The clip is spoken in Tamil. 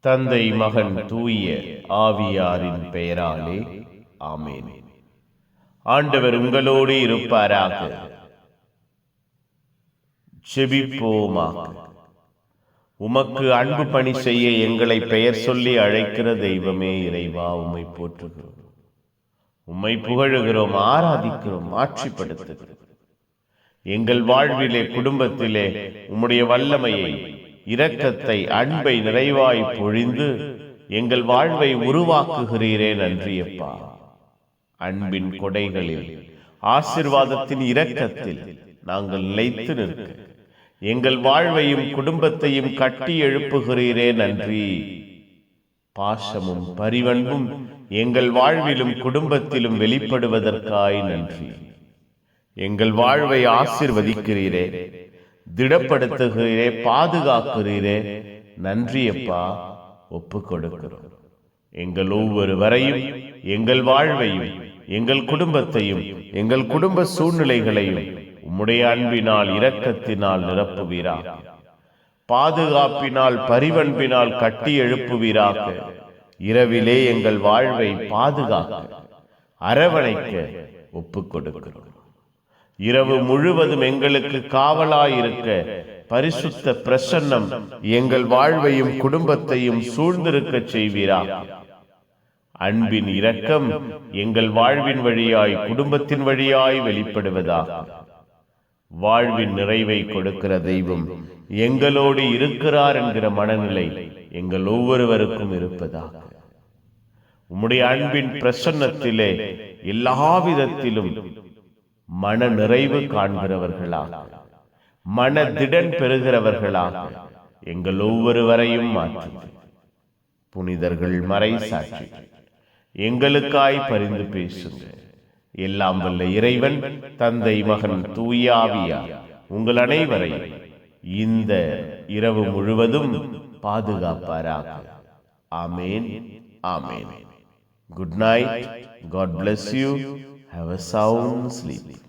தந்தை மகன் தூய ஆவியாரின் பெயராலே. ஆமென். ஆண்டவர் உங்களோடு இருப்பாராக. ஜெபிப்போமாக உமக்கு அன்பு பணி செய்ய எங்களை பெயர் சொல்லி அழைக்கிற தெய்வமே இறைவா உம்மை போற்றுகிறோம். உம்மை புகழுகிறோம் ஆராதிக்கிறோம் ஆட்சிப்படுத்துகிறோம். எங்கள் வாழ்விலே குடும்பத்திலே உம்முடைய வல்லமையை இரக்கத்தை அன்பை நிறைவாய் பொழிந்து எங்கள் வாழ்வை உருவாக்குகிறீரே நன்றியப்பா. அன்பின் கொடைகளில் ஆசிர்வாதத்தின் இரக்கத்தில் நாங்கள் நிலைத்து நிற்க எங்கள் வாழ்வையும் குடும்பத்தையும் கட்டி எழுப்புகிறீரே நன்றி. பாசமும் பரிவன்பும் எங்கள் வாழ்விலும் குடும்பத்திலும் வெளிப்படுவதற்காய் நன்றி. எங்கள் வாழ்வை ஆசிர்வதிக்கிறீரே. திடப்படுத்துகிறீரே பாதுகாக்கிறீரே. நன்றியப்பா ஒப்பு கொடுக்கிறோம் எங்கள் ஒவ்வொருவரையும் எங்கள் வாழ்வையும் எங்கள் குடும்பத்தையும் எங்கள் குடும்ப சூழ்நிலைகளையும் உம்முடைய அன்பினால் இரக்கத்தினால் நிரப்புவீராக. பாதுகாப்பினால் பரிவன்பினால் கட்டி எழுப்புவீராக. இரவிலே எங்கள் வாழ்வை பாதுகாக்க அரவணைக்க ஒப்புக் கொடுக்கிறோம் இரவு முழுவதும் எங்களுக்கு காவலாயிருக்க பரிசுத்த பிரசன்னம் எங்கள் வாழ்வையும் குடும்பத்தையும் சூழ்ந்திருக்க செய்வீரா? அன்பின் இரக்கம் எங்கள் வாழ்வின் வழியாய் குடும்பத்தின் வழியாய் வெளிப்படுவதாக வாழ்வின் நிறைவை கொடுக்கிற தெய்வம் எங்களோடு இருக்கிறார் என்கிற மனநிலை எங்கள் ஒவ்வொருவருக்கும் இருப்பதாக. உம்முடைய அன்பின் பிரசன்னத்திலே எல்லா விதத்திலும் மன நிறைவு காண்கிறவர்களாக மனதிடன் பெறுகிறவர்களாக எங்கள் ஒவ்வொருவரையும் மாற்று. புனிதர்கள் மறை சாட்சி. எங்களுக்காய் பரிந்து பேசுங்க. எல்லாம் வல்ல இறைவன் தந்தை மகன் தூயாவியா உங்கள் அனைவரையும் இந்த இரவு முழுவதும் பாதுகாப்பாராக. Amen amen. Good night God bless you have a sound sleep